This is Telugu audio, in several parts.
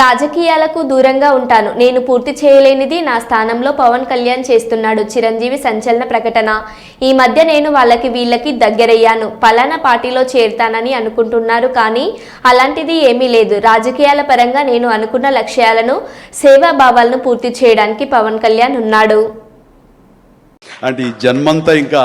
రాజకీయాలకు దూరంగా ఉంటాను. నేను పూర్తి చేయలేనిది నా స్థానంలో పవన్ కళ్యాణ్ చేస్తున్నాడు. చిరంజీవి సంచలన ప్రకటన. ఈ మధ్య నేను వాళ్ళకి వీళ్ళకి దగ్గరయ్యాను. పలానా పార్టీలో చేరుతానని అనుకుంటున్నారు కానీ అలాంటిది ఏమీ లేదు. రాజకీయాల పరంగా నేను అనుకున్న లక్ష్యాలను సేవాభావాలను పూర్తి చేయడానికి పవన్ కళ్యాణ్ ఉన్నాడు. అంటే ఈ జన్మంతా ఇంకా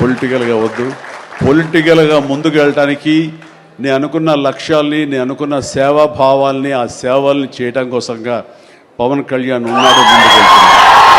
పొలిటికల్గా వద్దు. పొలిటికల్గా ముందుకు వెళ్ళటానికి నేను అనుకున్న లక్ష్యాల్ని నేను అనుకున్న సేవా భావాల్ని ఆ సేవల్ని చేయడం కోసంగా పవన్ కళ్యాణ్ ఉన్నాడు ముందుకు వెళ్తున్నాడు